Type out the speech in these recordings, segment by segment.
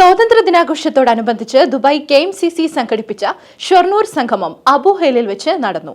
സ്വാതന്ത്ര്യ ദിനാഘോഷത്തോടനുബന്ധിച്ച് Dubai K M C C സംഘടിപ്പിച്ച ഷൊർണൂർ സംഗമം അബുഹേലിൽ വെച്ച് നടന്നു.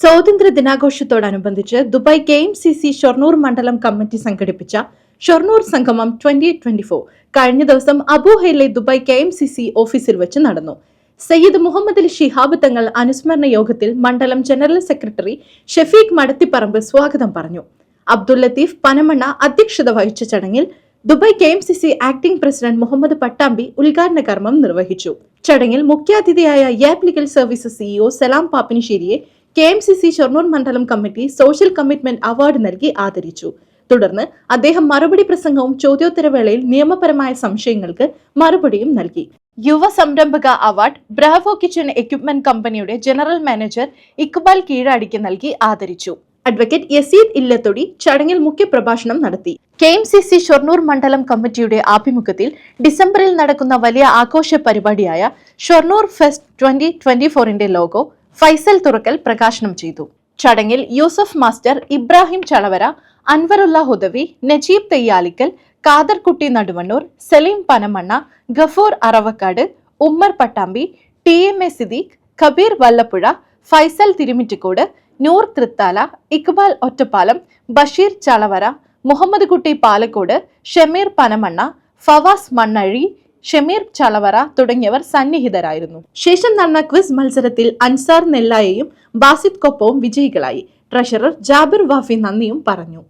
സ്വാതന്ത്ര്യ ദിനാഘോഷത്തോടനുബന്ധിച്ച് Dubai K M C C Shoranur മണ്ഡലം കമ്മിറ്റി സംഘടിപ്പിച്ച ഷൊർണൂർ സംഗമം ട്വന്റി ട്വന്റി ഫോർ. കഴിഞ്ഞ ദിവസം അബുഹൈലിലെ Dubai K M C C ഓഫീസിൽ വെച്ച് നടന്നു. സയ്യിദ് മുഹമ്മദ് അലി ഷിഹാബ് തങ്ങൾ അനുസ്മരണ യോഗത്തിൽ മണ്ഡലം ജനറൽ സെക്രട്ടറി ഷെഫീഖ് മടത്തിപ്പറമ്പ് സ്വാഗതം പറഞ്ഞു. അബ്ദുൽ ലത്തീഫ് പനമണ്ണ അധ്യക്ഷത വഹിച്ച ചടങ്ങിൽ Dubai K M C C acting president Muhammad Pattambi ഉദ്ഘാടന കർമ്മം നിർവഹിച്ചു. ചടങ്ങിൽ മുഖ്യാതിഥിയായ Yap legal services CEO Salam പാപ്പിനിശ്ശേരിയെ K M C C Shoranur മണ്ഡലം കമ്മിറ്റി സോഷ്യൽ കമ്മിറ്റ്മെന്റ് അവാർഡ് നൽകി ആദരിച്ചു. തുടർന്ന് അദ്ദേഹം മറുപടി പ്രസംഗവും ചോദ്യോത്തരവേളയിൽ നിയമപരമായ സംശയങ്ങൾക്ക് മറുപടിയും നൽകി. യുവ സംരംഭക അവാർഡ് ബ്രാവോ കിച്ചൺ എക്യുപ്മെന്റ് കമ്പനിയുടെ ജനറൽ മാനേജർ ഇക്ബാൽ കീഴാടിക്ക് നൽകി ആദരിച്ചു. അഡ്വക്കേറ്റ് യസീദ് ഇല്ലത്തൊടി ചടങ്ങിൽ മുഖ്യപ്രഭാഷണം നടത്തി. K M C C Shoranur മണ്ഡലം കമ്മിറ്റിയുടെ ആഭിമുഖ്യത്തിൽ ഡിസംബറിൽ നടക്കുന്ന വലിയ ആഘോഷ പരിപാടിയായ ഷൊർണൂർ ഫെസ്റ്റ് ട്വന്റി ട്വന്റി ഫോറിന്റെ ലോഗോ ഫൈസൽ തുറക്കൽ പ്രകാശനം ചെയ്തു. ചടങ്ങിൽ Yusuf master Ibrahim Chalavara Anwarulla Hudawi Najeeb Theyyalikkal Kaderkutty Naduvannur Saleem Panamanna Gafoor Aravakkad Ummer Pattambi T M A Siddique Kabeer Vallappuzha Faisal Thirumittacode Noor Thrithala Iqbal Ottapalam Basheer Chalavara Muhammad Kutty Palakkode Shameer Panamanna Fawaz Mannazhi Shameer Chalavara തുടങ്ങിയവർ സന്നിഹിതരായിരുന്നു. ശേഷം നടന്ന quiz മത്സരത്തിൽ അൻസാർ നെല്ലായയും ബാസിദ് കൊപ്പവും വിജയികളായി. Treasurer Jabir Wafy നന്ദിയും പറഞ്ഞു.